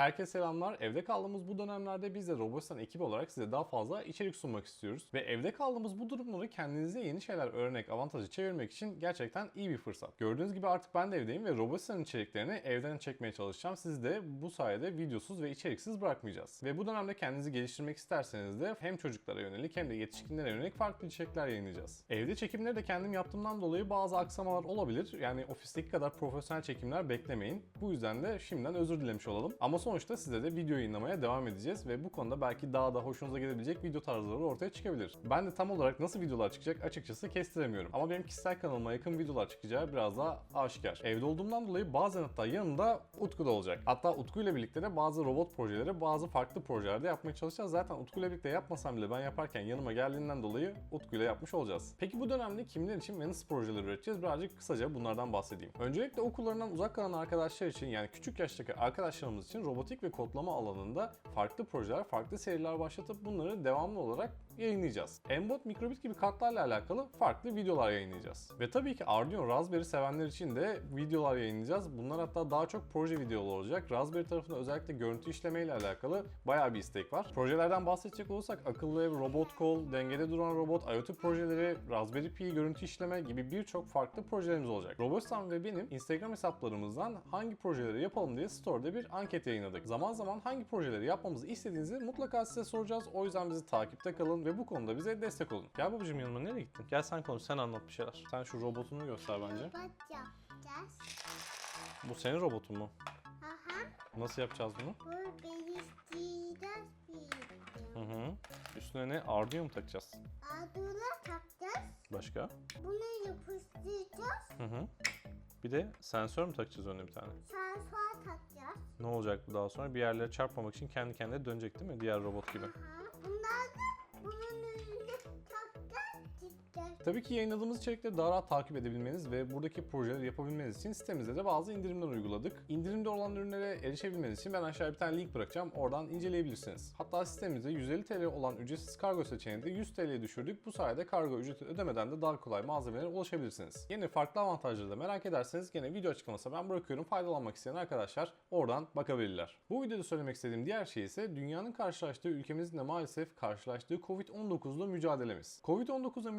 Herkese selamlar. Evde kaldığımız bu dönemlerde biz de Robostan ekibi olarak size daha fazla içerik sunmak istiyoruz. Ve evde kaldığımız bu durumları kendinize yeni şeyler öğrenerek avantajı çevirmek için gerçekten iyi bir fırsat. Gördüğünüz gibi artık ben de evdeyim ve Robostan içeriklerini evden çekmeye çalışacağım. Sizi de bu sayede videosuz ve içeriksiz bırakmayacağız. Ve bu dönemde kendinizi geliştirmek isterseniz de hem çocuklara yönelik hem de yetişkinlere yönelik farklı içerikler yayınlayacağız. Evde çekimleri de kendim yaptığımdan dolayı bazı aksamalar olabilir. Yani ofisteki kadar profesyonel çekimler beklemeyin. Bu yüzden de şimdiden özür dilemiş olalım. Ama sonuçta size de video yayınlamaya devam edeceğiz ve bu konuda belki daha da hoşunuza gelebilecek video tarzları ortaya çıkabilir. Ben de tam olarak nasıl videolar çıkacak açıkçası kestiremiyorum. Ama benim kişisel kanalıma yakın videolar çıkacağı biraz daha aşikar. Evde olduğumdan dolayı bazen hatta yanımda Utku da olacak. Hatta Utku ile birlikte de bazı robot projeleri, bazı farklı projelerde yapmaya çalışacağız. Zaten Utku ile birlikte yapmasam bile ben yaparken yanıma geldiğinden dolayı Utku ile yapmış olacağız. Peki bu dönemde kimler için Venus projeleri üreteceğiz? Birazcık kısaca bunlardan bahsedeyim. Öncelikle okullarından uzak kalan arkadaşlar için yani küçük yaştaki arkadaşlarımız için robotik ve kodlama alanında farklı projeler, farklı seriler başlatıp bunları devamlı olarak yayınlayacağız. Embot, mikrobit gibi kartlarla alakalı farklı videolar yayınlayacağız. Ve tabii ki Arduino, Raspberry sevenler için de videolar yayınlayacağız. Bunlar hatta daha çok proje videoları olacak. Raspberry tarafında özellikle görüntü işleme ile alakalı bayağı bir istek var. Projelerden bahsedecek olursak akıllı ev, robot kol, dengede duran robot, IoT projeleri, Raspberry Pi görüntü işleme gibi birçok farklı projelerimiz olacak. Robostan ve benim Instagram hesaplarımızdan hangi projeleri yapalım diye store'da bir anket yayınladık. Zaman zaman hangi projeleri yapmamızı istediğinizi mutlaka size soracağız. O yüzden bizi takipte kalın ve bu konuda bize destek olun. Gel babacığım yanıma nereye gittin? Gel sen konuş, sen anlat bir şeyler. Sen şu robotunu göster bence. Robot yapacağız. Bu senin robotun mu? Aha. Nasıl yapacağız bunu? Bu değiştireceğiz bir. Hı hı. Üstüne ne? Arduino mu takacağız? Adula takacağız. Başka? Bunu yapıştıracağız. Hı hı. Bir de sensör mü takacağız önüne bir tane? Sensör takacağız. Ne olacak bu daha sonra? Bir yerlere çarpmamak için kendi kendine dönecek değil mi? Diğer robot gibi. Aha. Bunlar da Tabii ki yayınladığımız içerikleri daha rahat takip edebilmeniz ve buradaki projeleri yapabilmeniz için sitemizde de bazı indirimler uyguladık. İndirimde olan ürünlere erişebilmeniz için ben aşağıya bir tane link bırakacağım. Oradan inceleyebilirsiniz. Hatta sitemizde 150 TL olan ücretsiz kargo seçeneğini de 100 TL'ye düşürdük. Bu sayede kargo ücreti ödemeden de daha kolay malzemelere ulaşabilirsiniz. Yine farklı avantajları da merak ederseniz gene video açıklamasına ben bırakıyorum. Faydalanmak isteyen arkadaşlar oradan bakabilirler. Bu videoda söylemek istediğim diğer şey ise dünyanın karşılaştığı ülkemizin de maalesef karşılaştığı Covid-19'la mücadelemiz. Covid-19'la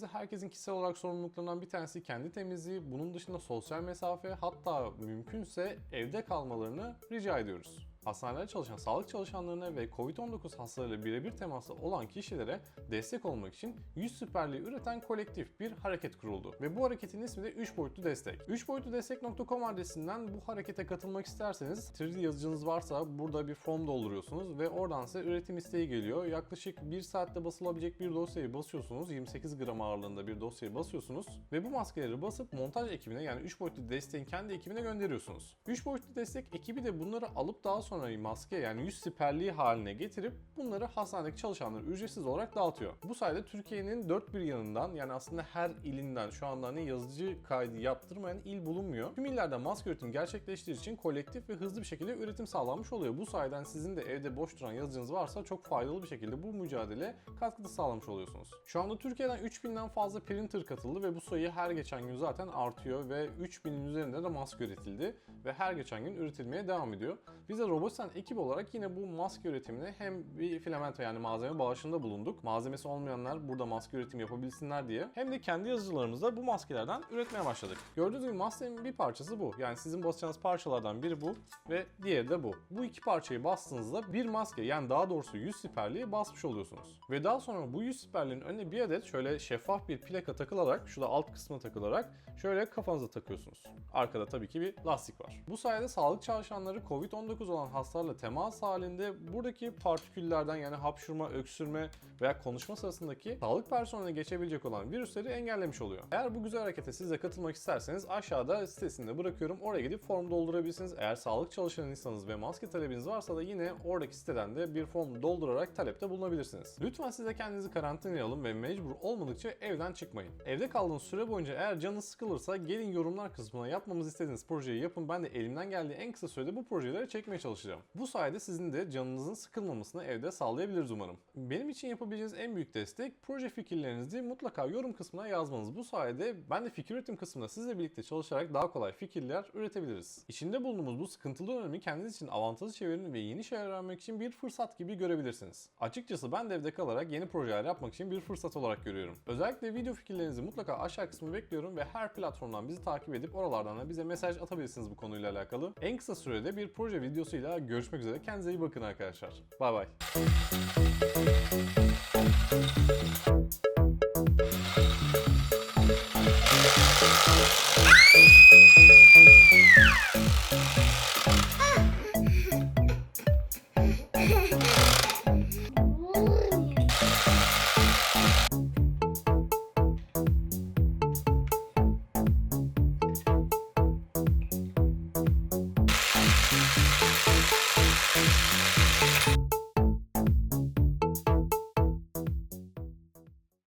mücadelemizde herkesin kişisel olarak sorumluluklarından bir tanesi kendi temizliği, bunun dışında sosyal mesafe hatta mümkünse evde kalmalarını rica ediyoruz. Hastanelerde çalışan sağlık çalışanlarına ve Covid-19 hastalarıyla birebir temaslı olan kişilere destek olmak için yüz süperliği üreten kolektif bir hareket kuruldu. Ve bu hareketin ismi de 3 boyutlu destek. 3 boyutlu destek.com adresinden bu harekete katılmak isterseniz 3D yazıcınız varsa burada bir form dolduruyorsunuz ve oradan size üretim isteği geliyor. Yaklaşık 1 saatte basılabilecek bir dosyayı basıyorsunuz. 28 gram ağırlığında bir dosyayı basıyorsunuz ve bu maskeleri basıp montaj ekibine yani 3 boyutlu desteğin kendi ekibine gönderiyorsunuz. 3 boyutlu destek ekibi de bunları alıp daha sonra maske yani yüz siperliği haline getirip bunları hastanedeki çalışanlara ücretsiz olarak dağıtıyor. Bu sayede Türkiye'nin dört bir yanından yani aslında her ilinden şu anda hani yazıcı kaydı yaptırmayan il bulunmuyor. Tüm illerde maske üretimi gerçekleştiği için kolektif ve hızlı bir şekilde üretim sağlanmış oluyor. Bu sayeden sizin de evde boş duran yazıcınız varsa çok faydalı bir şekilde bu mücadele katkıda sağlamış oluyorsunuz. Şu anda Türkiye'den 3000'den fazla printer katıldı ve bu sayı her geçen gün zaten artıyor ve 3000'in üzerinde de maske üretildi ve her geçen gün üretilmeye devam ediyor. Biz de Robosen ekip olarak yine bu maske üretimine hem bir filamento yani malzeme bağışında bulunduk. Malzemesi olmayanlar burada maske üretimi yapabilsinler diye. Hem de kendi yazıcılarımızda bu maskelerden üretmeye başladık. Gördüğünüz gibi maskenin bir parçası bu. Yani sizin basacağınız parçalardan biri bu ve diğeri de bu. Bu iki parçayı bastığınızda bir maske yani daha doğrusu yüz siperliği basmış oluyorsunuz. Ve daha sonra bu yüz siperliğin önüne bir adet şöyle şeffaf bir plaka takılarak şurada alt kısmına takılarak şöyle kafanıza takıyorsunuz. Arkada tabii ki bir lastik var. Bu sayede sağlık çalışanları Covid-19 olan hastalarla temas halinde buradaki partiküllerden yani hapşurma, öksürme veya konuşma sırasındaki sağlık personeline geçebilecek olan virüsleri engellemiş oluyor. Eğer bu güzel harekete siz de katılmak isterseniz aşağıda sitesinde bırakıyorum. Oraya gidip form doldurabilirsiniz. Eğer sağlık çalışanıysanız ve maske talebiniz varsa da yine oradaki siteden de bir form doldurarak talepte bulunabilirsiniz. Lütfen siz de kendinizi karantinaya ve mecbur olmadıkça evden çıkmayın. Evde kaldığınız süre boyunca eğer canınız sıkılırsa gelin yorumlar kısmına yapmamızı istediğiniz projeyi yapın. Ben de elimden geldiği en kısa sürede bu projeleri çekmeye çalışacağım. Çalışacağım. Bu sayede sizin de canınızın sıkılmamasını evde sağlayabiliriz umarım. Benim için yapabileceğiniz en büyük destek proje fikirlerinizi mutlaka yorum kısmına yazmanız. Bu sayede ben de fikir üretim kısmında sizle birlikte çalışarak daha kolay fikirler üretebiliriz. İçinde bulunduğumuz bu sıkıntılı dönemi kendiniz için avantajlı çevirin ve yeni şeyler öğrenmek için bir fırsat gibi görebilirsiniz. Açıkçası ben de evde kalarak yeni projeler yapmak için bir fırsat olarak görüyorum. Özellikle video fikirlerinizi mutlaka aşağı kısmı bekliyorum ve her platformdan bizi takip edip oralardan da bize mesaj atabilirsiniz bu konuyla alakalı. En kısa sürede bir proje videosuyla görüşmek üzere. Kendinize iyi bakın arkadaşlar. Bay bay.